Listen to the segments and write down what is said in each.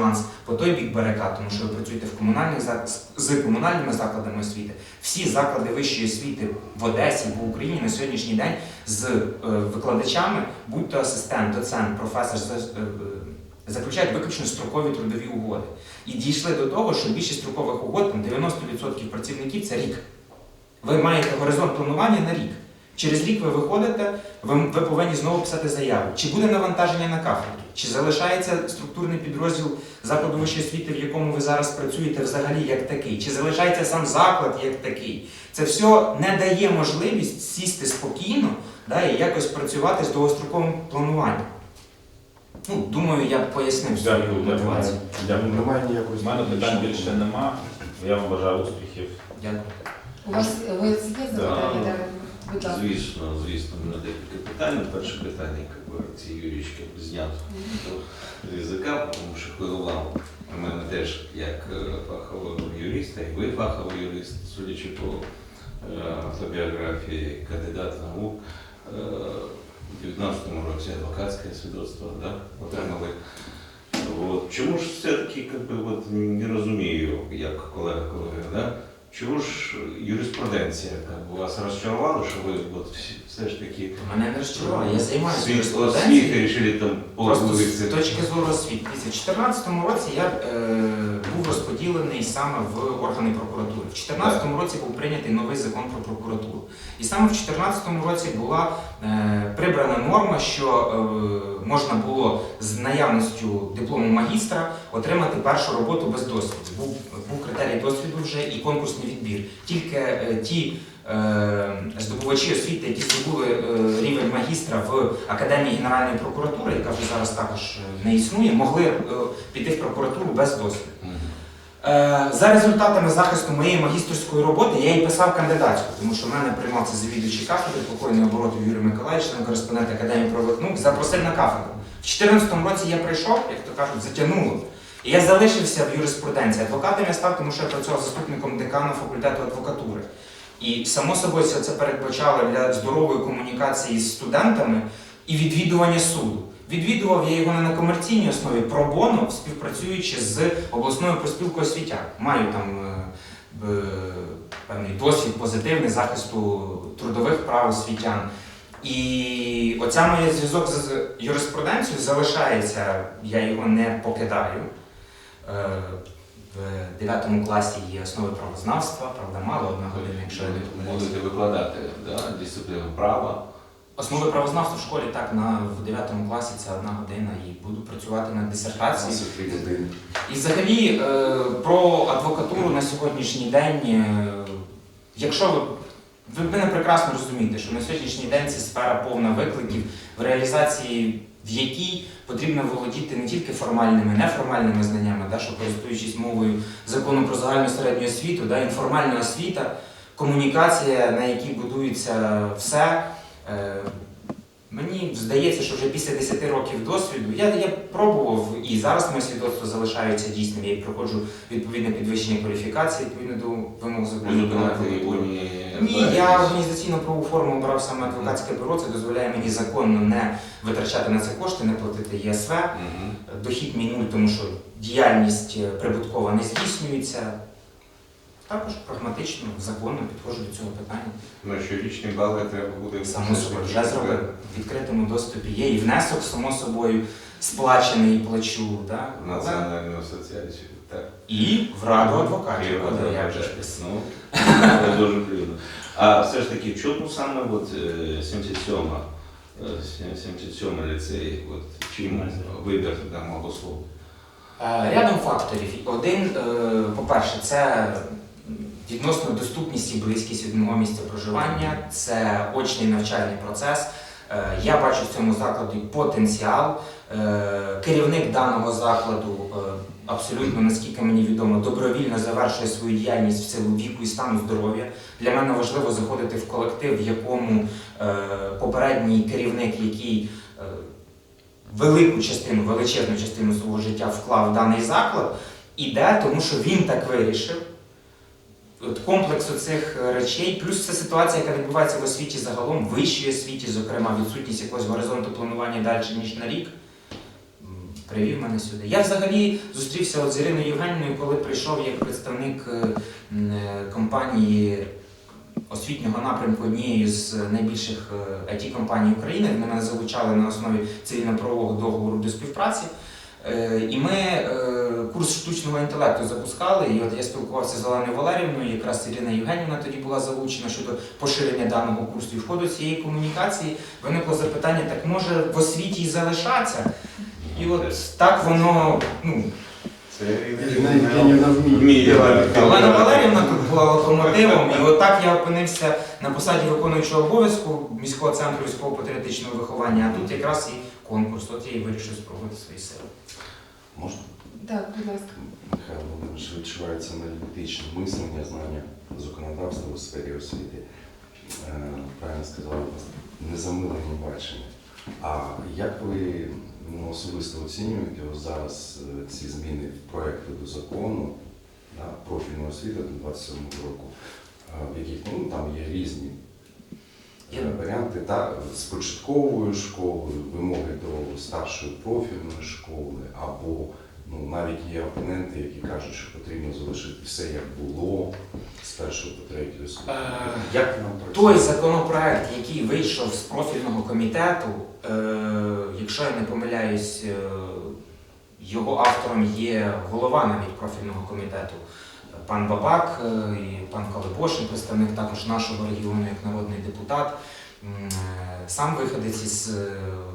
нюанс по той бік барикад, тому що ви працюєте в комунальних з- комунальними закладами освіти. Всі заклади вищої освіти в Одесі по Україні на сьогоднішній день з е, викладачами, будь то асистент, доцент, професор, е, е, заключають виключно строкові трудові угоди. І дійшли до того, що більшість строкових угод, там 90% працівників це рік. Ви маєте горизонт планування на рік. Через рік ви виходите, ви, ви повинні знову писати заяву. Чи буде навантаження на кафедру? Чи залишається структурний підрозділ закладу вищої освіти, в якому ви зараз працюєте взагалі як такий? Чи залишається сам заклад як такий? Це все не дає можливість сісти спокійно да, і якось працювати з довгостроковим плануванням. Ну, думаю, я пояснив свою мотивацію. Дякую. Немає ніякої У мене питань більше нема. Я вам бажаю успіхів. Дякую. У вас у вас є запитання? Будь. Звісно, звісно, мене декілька питань. Перше питання, як би ці юрічки знято з язика, тому що хвилював. Мене теж як е, фахового юриста, і ви фаховий юрист, судячи по е, автобіографії кандидата наук, е, у 19-му році адвокатське свідоцтво да, отримали. От. Чому ж все-таки би, от, не розумію, як колега колеги, да? Чому ж юриспруденція вас розчарувала, що ви от, все ж таки Мене не розчарувало, я займаюся світ освіти юриспруденцією. там Просто з точки зору освіти. В 2014 році я е, був розподілений саме в органи прокуратури. В 2014 році був прийнятий новий закон про прокуратуру. І саме в 2014 році була е, прибрана норма, що е, можна було з наявністю диплому магістра отримати першу роботу без досвіду. Був, був критерій досвіду вже і конкурсний відбір. Тільки е, ті е, здобувачі освіти, які здобули е, рівень магістра в Академії Генеральної прокуратури, яка вже зараз також не існує, могли піти в прокуратуру без досвіду. За результатами захисту моєї магістерської роботи я і писав кандидатську, тому що в мене приймався завідуючий кафедри, покойний оборотів Юрій Миколаївич, член кореспондент Академії правових наук, запросив на кафедру. В 2014 році я прийшов, як то кажуть, затягнуло. І я залишився в юриспруденції. Адвокатом я став, тому що я працював заступником декана факультету адвокатури. І само собою це передбачало для здорової комунікації з студентами і відвідування суду. Відвідував я його не на комерційній основі пробоно, співпрацюючи з обласною проспілкою освітян. Маю там е, б- певний досвід позитивний захисту трудових прав освітян. І оця моя зв'язок з юриспруденцією залишається, я його не покидаю. Е, В 9 класі є основи правознавства, правда, мало одна година, якщо я не помиляюся. Будете викладати да, дисципліну права. Основи правознавства в школі так на в 9 класі це одна година і буду працювати над дисертацією. І взагалі е, про адвокатуру на сьогоднішній день, е, якщо ви, ви мене прекрасно розумієте, що на сьогоднішній день це сфера повна викликів, в реалізації в якій потрібно володіти не тільки формальними, неформальними знаннями, да, що користуючись мовою закону про загальну середню освіту, да, інформальна освіта, комунікація, на якій будується все. Е, Мені здається, що вже після 10 років досвіду я, я пробував і зараз моє свідоцтво залишається дійсним. Я відпроходжу відповідне підвищення кваліфікації відповідно до вимог закону. Ні, я організаційно правову форму обрав саме адвокатське бюро. Це дозволяє мені законно не витрачати на це кошти, не платити ЄСВ. Мгм. Дохід мій нуль, тому що діяльність е, прибуткова не здійснюється. Також прагматично, законно підходжу до цього питання. Ну, щорічні бали треба буде Само собою вже зробив. В відкритому доступі є і внесок, само собою, сплачений плачу. Да? Національну асоціацію. І в раду адвокатів, я вже ж. Ну, це дуже приємно. А все ж таки, чому саме от, е, 77 е, 77 ліцей, от, чим вибір даного слова? Е, Рядом факторів. Один, е, по-перше, це відносно доступність і близькість від мого місця проживання, це очний навчальний процес. Е, Я бачу в цьому закладі потенціал. Е, Керівник даного закладу е, абсолютно, наскільки мені відомо, добровільно завершує свою діяльність в силу віку і стану здоров'я. Для мене важливо заходити в колектив, в якому попередній керівник, який велику частину, величезну частину свого життя вклав в даний заклад, іде, тому що він так вирішив. От комплексу цих е, речей, плюс це ситуація, яка відбувається в освіті загалом, в вищій освіті, зокрема, відсутність якогось горизонту планування далі, ніж на рік. Привів мене сюди. Я взагалі зустрівся от з Іриною Євгенівною, коли прийшов як представник е, е, компанії освітнього напрямку однієї з найбільших it компаній України. Вони мене залучали на основі цивільно-правового договору до співпраці. І ми курс штучного інтелекту запускали, і от я спілкувався з Оленою Валерівною, якраз Ірина Євгенівна тоді була залучена щодо поширення даного курсу. І в ходу цієї комунікації виникло запитання: так може в освіті і залишатися? І от так воно, ну, Олена Валерівна тут була локомотивом, і отак я опинився на посаді виконуючого обов'язку міського центру військово-патріотичного виховання, а тут якраз і конкурс. От я і вирішив спробувати свої сили. Можна? Так, будь ласка. Михайло Володимирович, відчувається аналітичне мислення, знання законодавства у сфері освіти. Е, Правильно сказали, незамилені бачення. А як ви ну, особисто оцінюєте ось зараз е, ці зміни в проєкту до закону да, профільної освіти до 27 року, е, в яких ну, там є різні варіанти та, з початковою школою, вимоги до старшої профільної школи, або ну, навіть є опоненти, які кажуть, що потрібно залишити все як було з першого по освіти. Е, Як нам Той законопроект, який вийшов з профільного комітету, е, якщо я не помиляюсь, е, його автором є голова навіть профільного комітету, е, пан Бабак е, і пан Калибошин, представник також нашого регіону як народний депутат, е, сам виходець із е,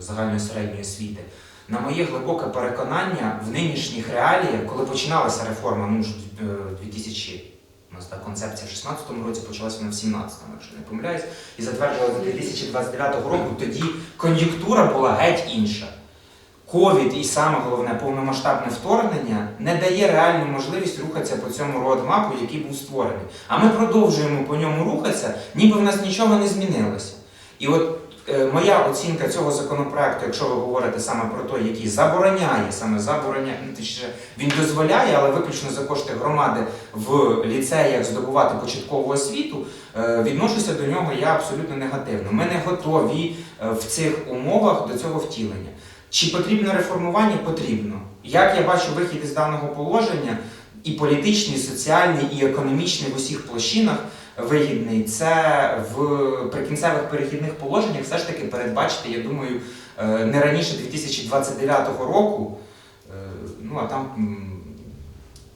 загальної середньої освіти. На моє глибоке переконання, в нинішніх реаліях, коли починалася реформа, ну ж е, 2000 у нас та концепція в 16-му році почалася вона в 17-му, якщо не помиляюсь, і затвердила до 2029 року. Тоді кон'юнктура була геть інша. Ковід і саме головне повномасштабне вторгнення не дає реальну можливість рухатися по цьому роадмапу, який був створений. А ми продовжуємо по ньому рухатися, ніби в нас нічого не змінилося. І от моя оцінка цього законопроекту, якщо ви говорите саме про той, який забороняє, саме забороняє, ну, точніше, він дозволяє, але виключно за кошти громади в ліцеях здобувати початкову освіту, е, відношуся до нього я абсолютно негативно. Ми не готові е, в цих умовах до цього втілення. Чи потрібно реформування? Потрібно. Як я бачу вихід із даного положення, і політичний, і соціальний, і економічний в усіх площинах вигідний, це в прикінцевих перехідних положеннях все ж таки передбачити, я думаю, е, не раніше 2029 року. Е, Ну а там.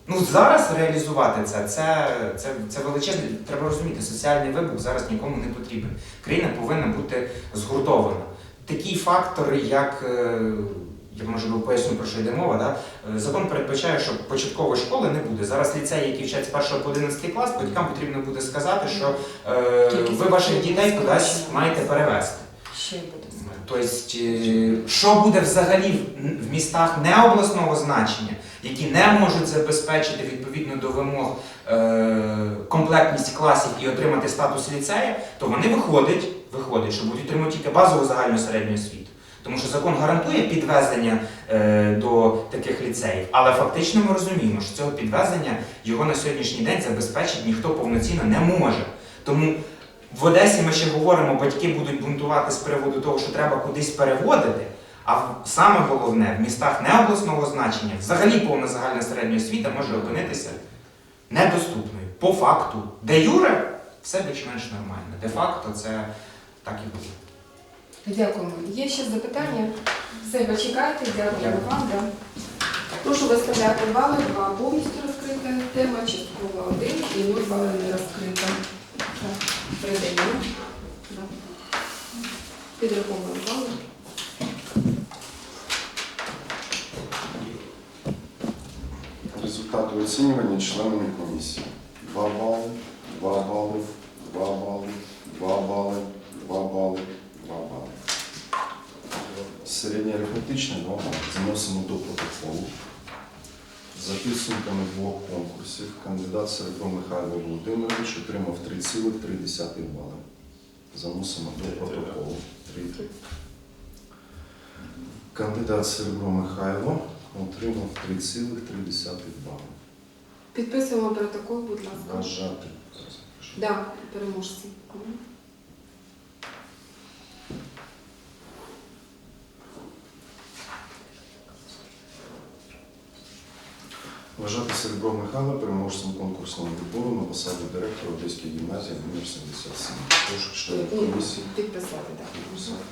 Ну, зараз реалізувати це, це, це, це величезний, треба розуміти, соціальний вибух зараз нікому не потрібен. Країна повинна бути згуртована. Такий фактор, як е, я може би поясню про що йде мова, да? Е, закон передбачає, що початкової школи не буде. Зараз ліцеї, які вчать з 1 по 11 клас, батькам потрібно буде сказати, що е, ви ваших дітей кудись маєте перевести. Ще буде. Тобто, е, що буде взагалі в- містах не обласного значення, які не можуть забезпечити відповідно до вимог е, комплектність класів і отримати статус ліцея, то вони виходять, виходять, що будуть отримувати тільки базову загальну середню освіту. Тому що закон гарантує підвезення е, до таких ліцеїв, але фактично ми розуміємо, що цього підвезення його на сьогоднішній день забезпечити ніхто повноцінно не може. Тому в Одесі ми ще говоримо, батьки будуть бунтувати з приводу того, що треба кудись переводити. А саме головне, в містах не обласного значення, взагалі повна загальна середня освіта може опинитися недоступною. По факту, де юре, все більш-менш нормально. Де факто це так і буде. Дякуємо. Є ще запитання? Все, ви чекайте, дякуємо Дякую. вам. Да. Прошу виставляти бали, два повністю розкрита тема, частково один і нуль бали не розкрита. Так, передаємо. Да. Підраховуємо бали. Результати оцінювання членами комісії. 2 бали, 2 бали, 2 бали, 2 бали, 2 бали, 2 бали. 2 бали. Заносимо до протоколу. За підсумками двох конкурсів кандидат Серебро Михайло Володимирович отримав 3,3 бали. Заносимо до протоколу. 3. Кандидат Серебро Михайло отримав 3,3 бали. Підписуємо протокол, будь ласка. Вважати. Да, переможці. Мгм. Вважати Серебро Михайла переможцем конкурсного відбору на посаду директора Одеської гімназії номер 77. Прошу членів комісії Підписати, так. підписати.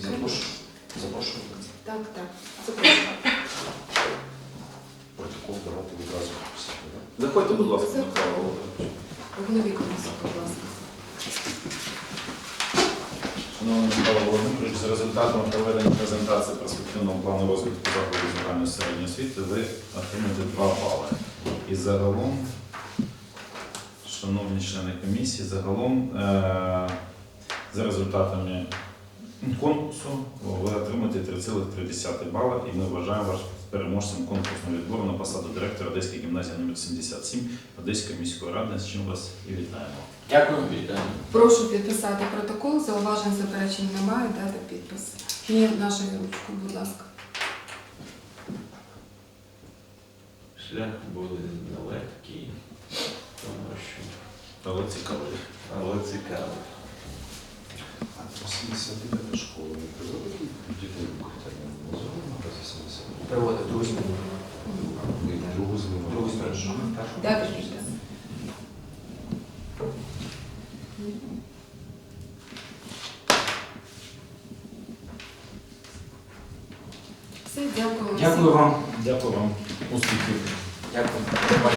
Запрошую. Запрошую. Так, так. Запрошую. Протокол давати відразу підписати. да? Заходьте, будь ласка, Заходьте. Михайло Володимирович. Голові комісії, будь ласка. Шановний Михайло Володимирович, за результатами проведення презентації перспективного плану розвитку закладів загальної середньої освіти ви отримаєте 2 бали. І загалом, шановні члени комісії, загалом е- за результатами конкурсу ви отримаєте 3,3 бали і ми вважаємо вас переможцем конкурсного відбору на посаду директора Одеської гімназії номер 77 Одеської міської ради, з чим вас і вітаємо. Дякую. Вітаю. Прошу підписати протокол. Зауважень заперечень немає. Дати підпис. Ні, нашою ручкою, будь ласка. Шлях буде нелегкий, тому що Але цікавий. але цікавий. А 79 школа не приводить дітей в укриття? Не зробимо на 79? Приводить друзі. Ви другу зміну. Другу зміну. Дати підпис. Все, дякую. Дякую вам. Дякую вам. Успіхів. Дякую.